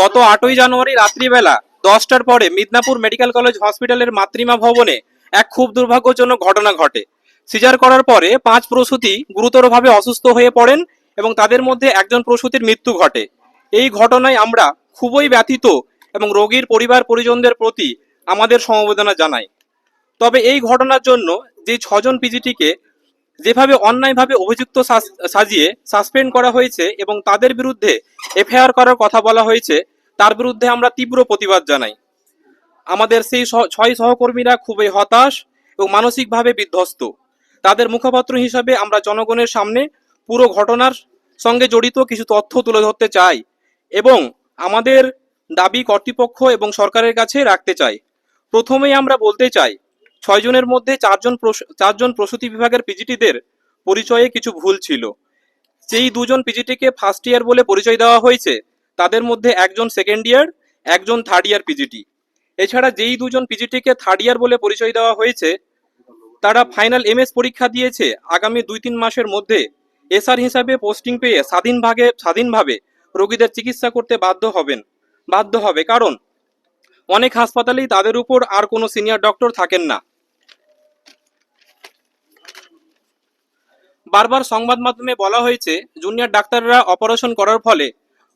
গত আটই জানুয়ারি রাত্রিবেলা দশটার পরে মিদনাপুর মেডিকেল কলেজ হসপিটালের মাতৃমা ভবনে এক খুব দুর্ভাগ্যজনক ঘটনা ঘটে। সিজার করার পরে পাঁচ প্রসূতি গুরুতরভাবে অসুস্থ হয়ে পড়েন এবং তাদের মধ্যে একজন প্রসূতির মৃত্যু ঘটে। এই ঘটনায় আমরা খুবই ব্যথিত এবং রোগীর পরিবার পরিজনদের প্রতি আমাদের সমবেদনা জানাই। তবে এই ঘটনার জন্য যে ছজন পিজিটিকে যেভাবে অন্যায়ভাবে অভিযুক্ত সাজ- সাজিয়ে সাসপেন্ড করা হয়েছে এবং তাদের বিরুদ্ধে এফআইআর করার কথা বলা হয়েছে, তার বিরুদ্ধে আমরা তীব্র প্রতিবাদ জানাই। আমাদের সেই ছয় সহকর্মীরা খুবই হতাশ এবং মানসিকভাবে বিধ্বস্ত। তাদের মুখপাত্র হিসাবে আমরা জনগণের সামনে পুরো ঘটনার সঙ্গে জড়িত কিছু তথ্য তুলে ধরতে চাই এবং আমাদের দাবি কর্তৃপক্ষ এবং সরকারের কাছে রাখতে চাই। প্রথমেই আমরা বলতে চাই ছয়জনের মধ্যে চারজন চারজন প্রসূতি বিভাগের পিজিটিদের পরিচয়ে কিছু ভুল ছিল। সেই দুজন পিজিটিকে ফার্স্ট ইয়ার বলে পরিচয় দেওয়া হয়েছে, তাদের মধ্যে একজন সেকেন্ড ইয়ার একজন থার্ড ইয়ার পিজিটি। এছাড়া যেই দুজন পিজিটিকে থার্ড ইয়ার বলে পরিচয় দেওয়া হয়েছে, তারা ফাইনাল এমএস পরীক্ষা দিয়েছে আগামী দুই তিন মাসের মধ্যে। এসআর হিসাবে পোস্টিং পেয়ে স্বাধীনভাবে স্বাধীনভাবে রোগীদের চিকিৎসা করতে বাধ্য হবেন, বাধ্য হবে। কারণ অনেক হাসপাতালেই তাদের উপর আর কোনো সিনিয়র ডক্টর থাকেন না। বারবার সংবাদ মাধ্যমে বলা হয়েছে জুনিয়র ডাক্তাররা অপারেশন করার ফলে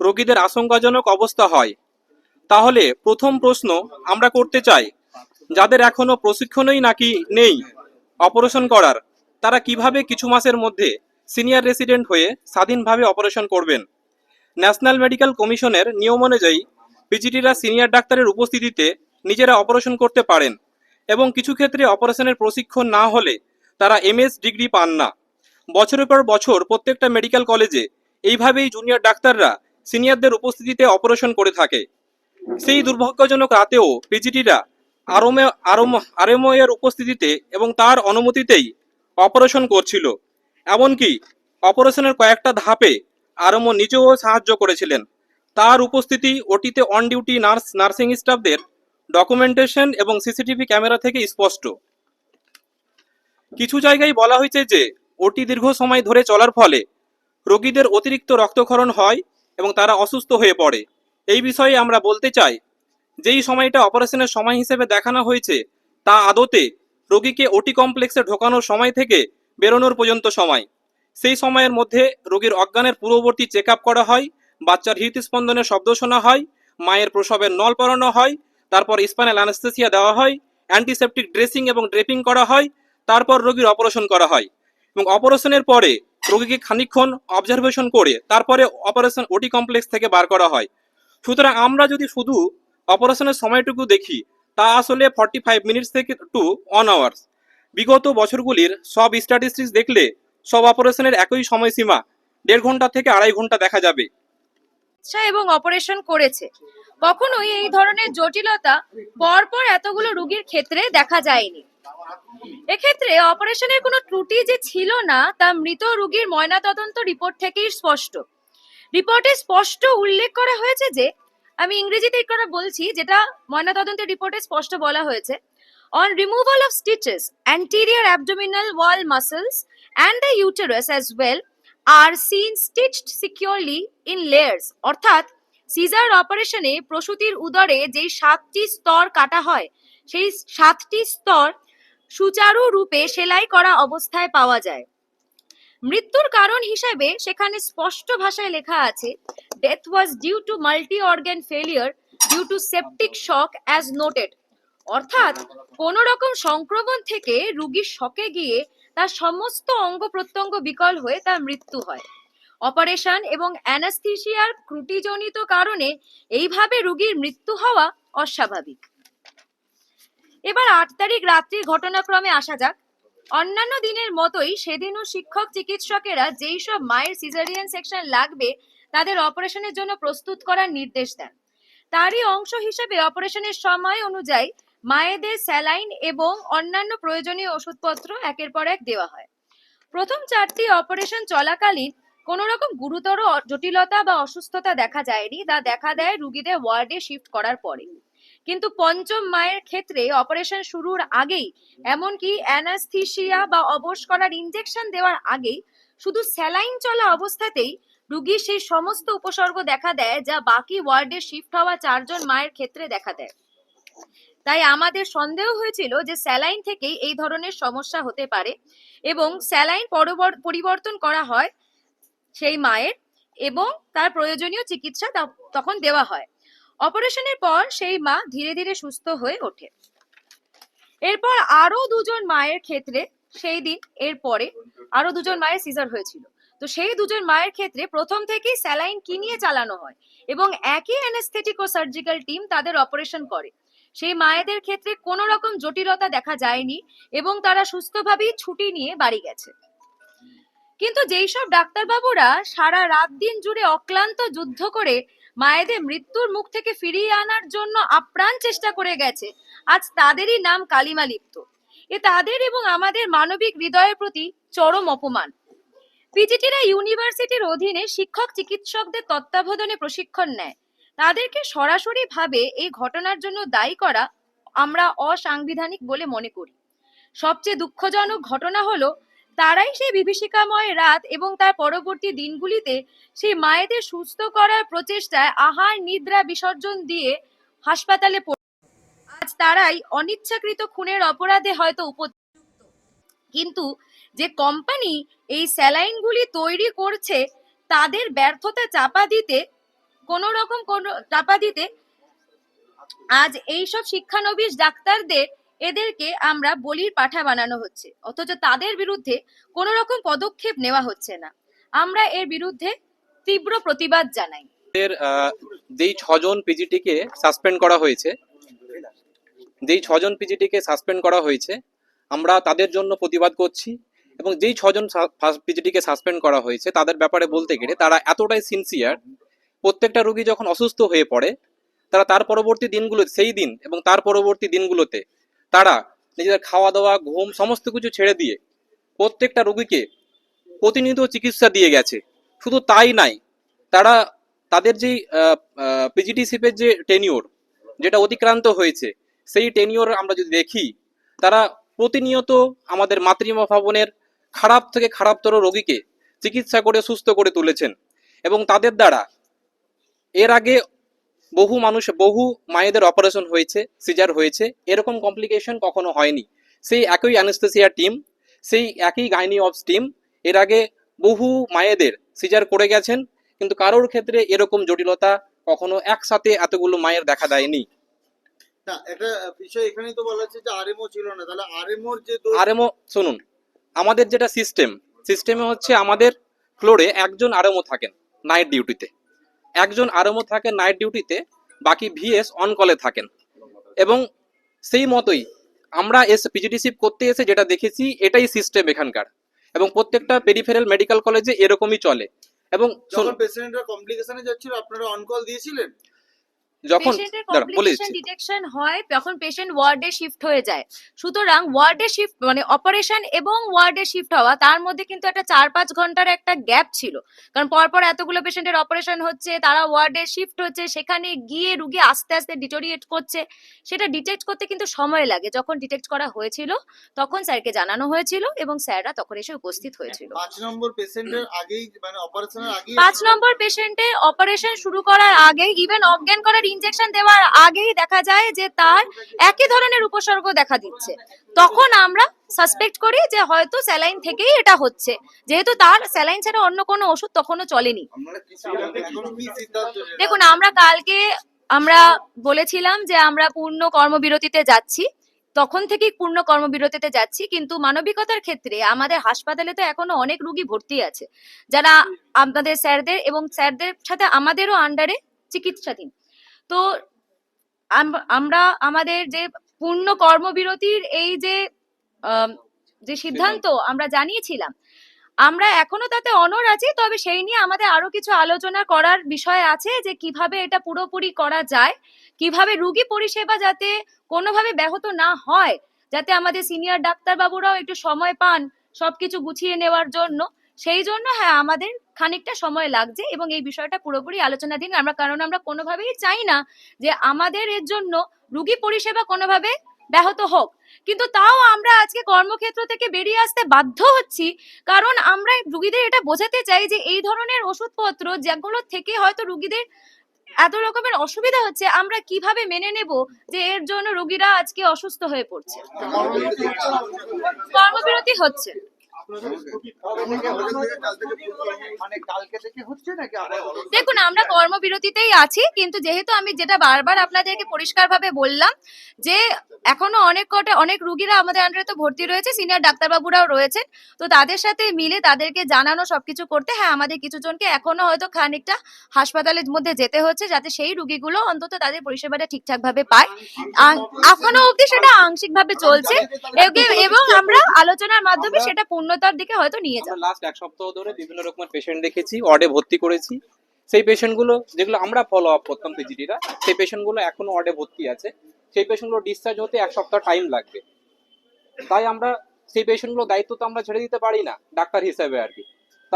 রোগীদের আশঙ্কাজনক অবস্থা হয়। তাহলে প্রথম প্রশ্ন আমরা করতে চাই, যাদের এখনও প্রশিক্ষণই নাকি নেই অপারেশন করার, তারা কীভাবে কিছু মাসের মধ্যে সিনিয়র রেসিডেন্ট হয়ে স্বাধীনভাবে অপারেশন করবেন? ন্যাশনাল মেডিকেল কমিশনের নিয়ম অনুযায়ী পিজিটিরা সিনিয়র ডাক্তারের উপস্থিতিতে নিজেরা অপারেশন করতে পারেন এবং কিছু ক্ষেত্রে অপারেশনের প্রশিক্ষণ না হলে তারা এমএস ডিগ্রি পান না। বছরের পর বছর প্রত্যেকটা মেডিকেল কলেজে এইভাবেই জুনিয়র ডাক্তাররা সিনিয়রদের উপস্থিতিতে অপারেশন করে থাকে। সেই দুর্ভাগ্যজনক রাতেও পিজিটিরা আরমে, আরম আরএমও উপস্থিতিতে এবং তার অনুমতিতেই অপারেশন করছিল। এমনকি অপারেশনের কয়েকটা ধাপে আরমও নিজেও সাহায্য করেছিলেন। তার উপস্থিতি ওটিতে অন ডিউটি নার্স নার্সিং স্টাফদের ডকুমেন্টেশন এবং সিসিটিভি ক্যামেরা থেকে স্পষ্ট। কিছু জায়গায় বলা হয়েছে যে ওটি দীর্ঘ সময় ধরে চলার ফলে রোগীদের অতিরিক্ত রক্তক্ষরণ হয় এবং তারা অসুস্থ হয়ে পড়ে। এই বিষয়ে আমরা বলতে চাই, যেই সময়টা অপারেশনের সময় হিসেবে দেখানো হয়েছে, তা আদতে রোগীকে ওটি কমপ্লেক্সে ঢোকানোর সময় থেকে বেরোনোর পর্যন্ত সময়। সেই সময়ের মধ্যে রোগীর অজ্ঞানের পূর্ববর্তী চেক করা হয়, বাচ্চার হৃদস্পন্দনের শব্দ শোনা হয়, মায়ের প্রসবের নল পরানো হয়, তারপর স্পাইনাল অ্যানাস্থেসিয়া দেওয়া হয়, অ্যান্টিসেপটিক ড্রেসিং এবং ড্রেপিং করা হয়, তারপর রোগীর অপারেশন করা হয়। এবং অপারেশনের পরে রোগীকে খানিকক্ষণ অবজারভেশন করে তারপরে অপারেশন ওটি কমপ্লেক্স থেকে বার করা হয়। সুতরাং আমরা যদি শুধু অপারেশনের সময়টুকু দেখি, তা আসলে ফর্টি ফাইভ মিনিটস থেকে টু ওয়ান আওয়ার্স বিগত বছরগুলির সব স্ট্যাটিস্টিক্স দেখলে সব অপারেশনের একই সময়সীমা, দেড় ঘণ্টা থেকে আড়াই ঘণ্টা দেখা যাবে। এবং অপারেশন করেছে। কখনোই এই ধরনের জটিলতা পরপর এতগুলো রুগীর ক্ষেত্রে দেখা যায়নি। এক্ষেত্রে অপারেশনের কোনো ত্রুটি যে ছিল না, তা মৃত রোগীর ময়নাতদন্ত রিপোর্ট থেকেই স্পষ্ট। রিপোর্টে স্পষ্ট উল্লেখ করা হয়েছে যে, আমি ইংরেজিতে কথা বলছি, যেটা ময়নাতদন্তের রিপোর্টে স্পষ্ট বলা হয়েছে, on removal of stitches, anterior abdominal wall muscles and the uterus as well are seen stitched securely in layers. অর্থাৎ, সিজার অপারেশনে প্রসূতির উদরে যেই সাতটি স্তর কাটা হয়, সেই সাতটি স্তর সুচারু রূপে সেলাই করা অবস্থায় পাওয়া যায়। মৃত্যুর কারণ হিসেবে সেখানে স্পষ্ট ভাষায় লেখা আছে death was due to multi organ failure due to septic shock as noted অর্থাৎ কোন রকম সংক্রমণ থেকে রোগীর শকে গিয়ে তার সমস্ত অঙ্গ প্রত্যঙ্গ বিকল হয়ে তার মৃত্যু হয়। অপারেশন এবং অ্যানাস্থিসিয়ার ত্রুটিজনিত কারণে এইভাবে রুগীর মৃত্যু হওয়া অস্বাভাবিক। এবার আট তারিখ রাত্রির ঘটনাক্রমে আসা যাক। অন্যান্য দিনের মতোই সেদিনও শিক্ষক, চিকিৎসকেরা যেই সব মায়ের সিজারিয়ান সেকশন লাগবে, তাদের অপারেশনের জন্য প্রস্তুত করার নির্দেশ দেন। তারই অংশ হিসেবে অপারেশনের সময় অনুযায়ী মায়েদের স্যালাইন এবং অন্যান্য প্রয়োজনীয় ওষুধপত্র একের পর এক দেওয়া হয়। প্রথম চারটি অপারেশন চলাকালীন কোনো রকম গুরুতর জটিলতা বা অসুস্থতা দেখা যায়নি তা দেখা দেয় রুগীদের ওয়ার্ডে শিফট করার পরে। কিন্তু পঞ্চম মায়ের ক্ষেত্রে অপারেশন শুরুর আগেই, এমনকি অ্যানাস্থিসিয়া বা অবশ করার ইনজেকশন দেওয়ার আগেই, শুধু স্যালাইন চলা অবস্থাতেই রুগীর সেই সমস্ত উপসর্গ দেখা দেয় যা বাকি ওয়ার্ডে শিফট হওয়া চারজন মায়ের ক্ষেত্রে দেখা দেয়। তাই আমাদের সন্দেহ হয়েছিল যে স্যালাইন থেকেই এই ধরনের সমস্যা হতে পারে এবং স্যালাইন পরবর- পরিবর্তন করা হয় সেই মায়ের এবং তার প্রয়োজনীয় চিকিৎসা তখন দেওয়া হয়। অপারেশনের পর সেই মা ধীরে ধীরে সুস্থ হয়ে ওঠে। এরপর আরও দুজন মায়ের ক্ষেত্রে সেই দিন, এরপরে আরও দুজন মায়ের সিজার হয়েছিল। তো সেই দুজন মায়ের ক্ষেত্রে প্রথম থেকেই স্যালাইন কিনিয়ে চালানো হয় এবং একই অ্যানেস্থেটিক ও সার্জিক্যাল টিম তাদের অপারেশন করে। সেই মায়েদের ক্ষেত্রে কোনো রকম জটিলতা দেখা যায়নি এবং তারা সুস্থভাবেই ছুটি নিয়ে বাড়ি গেছে। কিন্তু যেই সব ডাক্তারবাবুরা সারা রাত দিন জুড়ে অক্লান্ত যুদ্ধ করে মায়েদের মৃত্যুর মুখ থেকে ফিরিয়ে আনার জন্য আপ্রাণ চেষ্টা করে গেছে। আজ তাদেরই নাম কালিমা লিপ্ত। এ তাদের এবং আমাদের মানবিক হৃদয়ের প্রতি চরম অপমান। পিজিটিরা ইউনিভার্সিটির অধীনে শিক্ষক চিকিৎসকদের তত্ত্বাবধানে প্রশিক্ষণ নেয়। তাদেরকে সরাসরি ভাবে এই ঘটনার জন্য দায়ী করা আমরা অসাংবিধানিক বলে মনে করি। সবচেয়ে দুঃখজনক ঘটনা হলো তারাই সেই বিভীষিকাময় রাত এবং তার পরবর্তী দিনগুলিতে সেই মায়েদের সুস্থ করার প্রচেষ্টায় আহার নিদ্রা বিসর্জন দিয়ে হাসপাতালে আজ তারাই অনিচ্ছাকৃত খুনের অপরাধে হয়তো উপযুক্ত। কিন্তু যে কোম্পানি এই স্যালাইনগুলি তৈরি করছে, তাদের ব্যর্থতা চাপা দিতে কোন রকম কোন চাপা দিতে, আজ এইসব শিক্ষানবিশ ডাক্তারদের এদেরকে আমরা বলির পাঠা বানানো হচ্ছে, অথচ তাদের বিরুদ্ধে কোনো রকম পদক্ষেপ নেওয়া হচ্ছে না। আমরা এর বিরুদ্ধে তীব্র প্রতিবাদ জানাই। এর যেই ছজন পিজিটিকে সাসপেন্ড করা হয়েছে, যেই ছজন পিজিটিকে সাসপেন্ড করা হয়েছে, আমরা তাদের জন্য প্রতিবাদ করছি এবং যেই ছজন পিজিটিকে সাসপেন্ড করা হয়েছে, তাদের ব্যাপারে বলতে গেলে তারা এতটাই সিনসিয়ার প্রত্যেকটা রোগী যখন অসুস্থ হয়ে পড়ে, তারা তার পরবর্তী দিনগুলো, সেই দিন এবং তার পরবর্তী দিনগুলোতে তারা নিজেদের খাওয়া দাওয়া ঘুম সমস্ত কিছু ছেড়ে দিয়ে প্রত্যেকটা রোগীকে প্রতিনিয়ত চিকিৎসা দিয়ে গেছে। শুধু তাই নাই, তারা তাদের যেই পিজিটিসিপের যে টেনিওর যেটা অতিক্রান্ত হয়েছে, সেই টেনিওর আমরা যদি দেখি, তারা প্রতিনিয়ত আমাদের মাতৃমা ভবনের খারাপ থেকে খারাপতর রোগীকে চিকিৎসা করে সুস্থ করে তুলেছেন এবং তাদের দ্বারা এর আগে বহু মানুষ বহু মায়েদের অপারেশন হয়েছে সিজার হয়েছে এরকম কমপ্লিকেশন কখনো হয়নি। সেই একই অ্যানেস্থেসিয়া টিম সেই একই গাইনি অফ টিম এর আগে বহু মায়েদের সিজার করে গেছেন কিন্তু কারোর ক্ষেত্রে এরকম জটিলতা কখনো একসাথে এতগুলো মায়ের দেখা দেয়নি। না একটা বিষয় এখানেই তো বলা হচ্ছে যে আরএমও ছিল না তাহলে আরএমওর যে আরএমও শুনুন আমাদের যেটা সিস্টেম সিস্টেমে হচ্ছে আমাদের ফ্লোরে একজন আরএমও থাকেন নাইট ডিউটিতে একজন আরমও থাকেন নাইট ডিউটিতে বাকি ভিএস অন কলে থাকেন। এবং সেই মতোই আমরা এস পিজিটিসিপ করতে এসে যেটা দেখেছি এটাই সিস্টেম এখানকার। এবং প্রত্যেকটা পেরিফেরাল মেডিকেল কলেজে এরকমই চলে। এবং যখন পেশেন্টরা কমপ্লিকেশনে যাচ্ছিল আপনারা অন কল দিয়েছিলেন? যখন পেশেন্টের ডিটেকশন হয় তখন পেশেন্ট ওয়ার্ডে শিফট হয়ে যায়। সুতরাং ওয়ার্ডে শিফট মানে অপারেশন এবং ওয়ার্ডে শিফট হওয়া তার মধ্যে কিন্তু একটা চার পাঁচ ঘণ্টার একটা গ্যাপ ছিল। কারণ পরপর এতগুলো পেশেন্টের অপারেশন হচ্ছে তারা ওয়ার্ডে শিফট হচ্ছে সেখানে গিয়ে রুগী আস্তে আস্তে ডিটোরিয়েট করছে। সেটা ডিটেক্ট করতে কিন্তু সময় লাগে। যখন ডিটেক্ট করা হয়েছিল তখন স্যারকে জানানো হয়েছিল এবং স্যাররা তখন এসে উপস্থিত হয়েছিল। পাঁচ নম্বর পেশেন্টের আগেই মানে অপারেশনের আগেই পাঁচ নম্বর পেশেন্টের অপারেশন শুরু করার আগে ইভেন অজ্ঞান করার ইনজেকশন দেওয়ার আগেই দেখা যায় যে তার একই ধরনের উপসর্গ দেখা দিচ্ছে। তখন আমরা সাসপেক্ট করি যে হয়তো স্যালাইন থেকেই এটা হচ্ছে। যেহেতু তার স্যালাইন ছাড়া অন্য কোনো ওষুধ তখনও চলেনি? দেখুন, আমরা কালকে আমরা বলেছিলাম যে আমরা পূর্ণ কর্মবিরতিতে যাচ্ছি। তখন থেকেই পূর্ণ কর্মবিরতিতে যাচ্ছি, কিন্তু মানবিকতার ক্ষেত্রে আমাদের হাসপাতালে তো এখনও অনেক রুগী ভর্তি আছে। যারা আমাদের স্যারদের এবং স্যারদের সাথে আমাদেরও আন্ডারে চিকিৎসাধীন। তো আম- আমরা আমাদের যে পূর্ণ কর্মবিরতির এই যে যে সিদ্ধান্ত আমরা জানিয়েছিলাম আমরা এখনও তাতে অনর আছি তবে সেই নিয়ে আমাদের আরও কিছু আলোচনা করার বিষয় আছে যে কীভাবে এটা পুরোপুরি করা যায় কীভাবে রুগী পরিষেবা যাতে কোনোভাবে ব্যাহত না হয় যাতে আমাদের সিনিয়র ডাক্তারবাবুরাও একটু সময় পান সবকিছু গুছিয়ে নেওয়ার জন্য। সেই জন্য হ্যাঁ আমাদের খানিকটা সময় লাগছে এবং এই বিষয়টা পুরোপুরি আলোচনাধীন। আমরা, কারণ আমরা কোনোভাবেই চাই না যে আমাদের এর জন্য রুগী পরিষেবা কোনোভাবে ব্যাহত হোক। কিন্তু তাও আমরা আজকে কর্মক্ষেত্র থেকে বেরিয়ে আসতে বাধ্য হচ্ছি, কারণ আমরা রুগীদের এটা বোঝাতে চাই যে এই ধরনের ওষুধপত্র যেগুলো থেকে হয়তো রুগীদের এত রকমের অসুবিধা হচ্ছে, আমরা কীভাবে মেনে নেব যে এর জন্য রুগীরা আজকে অসুস্থ হয়ে পড়ছে? কর্মবিরতি হচ্ছে। মানে দেখুন আমরা কর্মবিরতিতেই আছি কিন্তু যেহেতু আমি যেটা বারবার আপনাদেরকে পরিষ্কারভাবে বললাম যে এখনও অনেক কটা অনেক রুগীরা আমাদের আন্ডারে তো ভর্তি রয়েছে সিনিয়র ডাক্তারবাবুরাও রয়েছেন তো তাদের সাথে মিলে তাদেরকে জানানো সবকিছু করতে হ্যাঁ আমাদের কিছু জনকে এখনও হয়তো খানিকটা হাসপাতালের মধ্যে যেতে হচ্ছে যাতে সেই রুগীগুলো অন্তত তাদের পরিষেবাটা ঠিকঠাক ভাবে পায় এখনও অবধি সেটা আংশিকভাবে চলছে এবং আমরা আলোচনার মাধ্যমে সেটা পূর্ণতার দিকে হয়তো নিয়ে যাবে লাস্ট এক সপ্তাহ ধরে বিভিন্ন রকমের পেশেন্ট দেখেছি অর্ডে ভর্তি করেছি। সেই পেশেন্টগুলো যেগুলো আমরা ফলো আপ করতাম পিজিটিরা সেই পেশেন্টগুলো এখনও অর্ডে ভর্তি আছে। সেই পেশেন্টগুলো ডিসচার্জ হতে এক সপ্তাহ টাইম লাগবে। তাই আমরা সেই পেশেন্টগুলো দায়িত্ব তো আমরা ছেড়ে দিতে পারি না ডাক্তার হিসেবে আর কি।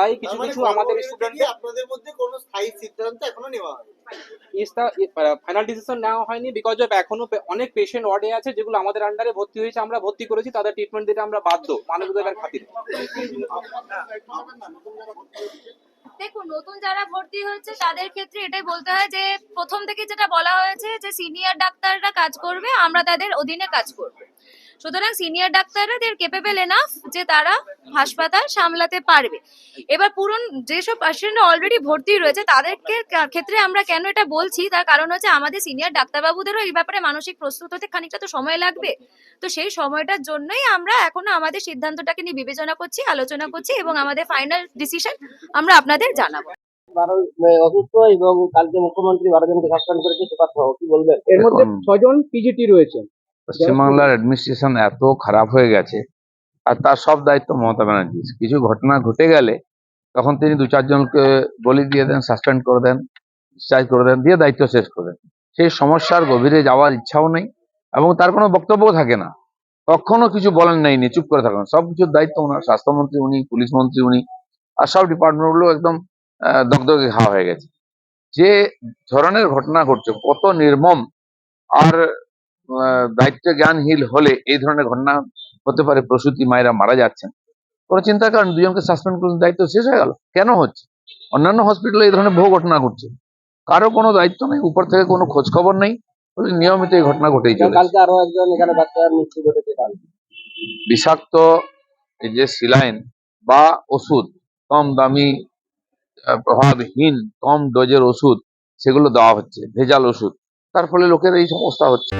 তাই কিছু মানে কিছু আমাদের কর্মবিরতি স্টুডেন্ট আপনাদের মধ্যে কোনো স্থায়ী সিদ্ধান্ত এখনও নেওয়া হয়নি। ফাইনাল ডিসিশন নেওয়া হয়নি বিকজ অফ এখনও অনেক পেশেন্ট ওয়ার্ডে আছে যেগুলো আমাদের আন্ডারে ভর্তি হয়েছে আমরা ভর্তি করেছি তাদের ট্রিটমেন্ট দিতে আমরা বাধ্য মানবিকতার খাতিরে। দেখুন নতুন যারা ভর্তি হয়েছে তাদের ক্ষেত্রে এটাই বলতে হয় যে প্রথম থেকে যেটা বলা হয়েছে যে সিনিয়র ডাক্তাররা কাজ করবে আমরা তাদের অধীনে কাজ করব। সুতরাং সিনিয়র ডাক্তাররা দের কেপেবল এনাফ যে তারা হাসপাতাল সামলাতে পারবে। এবার পুরন যেসব পেশেন্ট অলরেডি ভর্তি রয়েছে তাদেরকে ক্ষেত্রে আমরা কেন এটা বলছি? তার কারণ হচ্ছে আমাদের সিনিয়র ডাক্তারবাবুদেরও এই ব্যাপারে মানসিক প্রস্তুত হতে খানিকটা তো সময় লাগবে। তো সেই সময়টার জন্যই আমরা এখনও আমাদের সিদ্ধান্তটাকে নিয়ে বিবেচনা করছি আলোচনা করছি এবং আমাদের ফাইনাল ডিসিশন আমরা আপনাদের জানাব। অসুস্থ এবং কালকে মুখ্যমন্ত্রী বারো জনকে সাসপেন্ড করেছে সুপার কি বলবেন? এর মধ্যে ছজন পিজিটি রয়েছে। পশ্চিমবাংলার অ্যাডমিনিস্ট্রেশন এত খারাপ হয়ে গেছে, আর তার সব দায়িত্ব মমতা ব্যানার্জির। কিছু ঘটনা ঘটে গেলে তখন তিনি দু চারজনকে বলি দিয়ে দেন সাসপেন্ড করে দেন ডিসচার্জ করে দেন, দিয়ে দায়িত্ব শেষ করে দেন। সেই সমস্যার গভীরে যাওয়ার ইচ্ছাও নেই এবং তার কোনো বক্তব্যও থাকে না। কখনো কিছু বলেন নাই নি চুপ করে থাকেন। সব কিছুর দায়িত্ব ওনার, স্বাস্থ্যমন্ত্রী উনি, পুলিশ মন্ত্রী উনি, আর সব ডিপার্টমেন্টগুলো একদম দগদগে খাওয়া হয়ে গেছে। যে ধরনের ঘটনা ঘটছে, কত নির্মম, আর দায়িত্ব জ্ঞানহীন হলে এই ধরনের ঘটনা হতে পারে। প্রসূতি মায়েরা মারা যাচ্ছেন। কোনো চিন্তার কারণ দুজনকে সাসপেন্ড করে দায়িত্ব শেষ হয়ে গেল। কেন হচ্ছে? অন্যান্য হসপিটালে এই ধরনের বহু ঘটনা ঘটছে। কারও কোনো দায়িত্ব নেই উপর থেকে কোনো খোঁজ খবর নেই নিয়মিত এই ঘটনা ঘটেই চলেছে। আরও একজন এখানে বাচ্চার মৃত্যু ঘটেছে বিষাক্ত এই যে সিলাইন বা ওষুধ কম দামি প্রভাবহীন কম ডোজের ওষুধ সেগুলো দেওয়া হচ্ছে ভেজাল ওষুধ। তার ফলে লোকের এই সমস্যা হচ্ছে।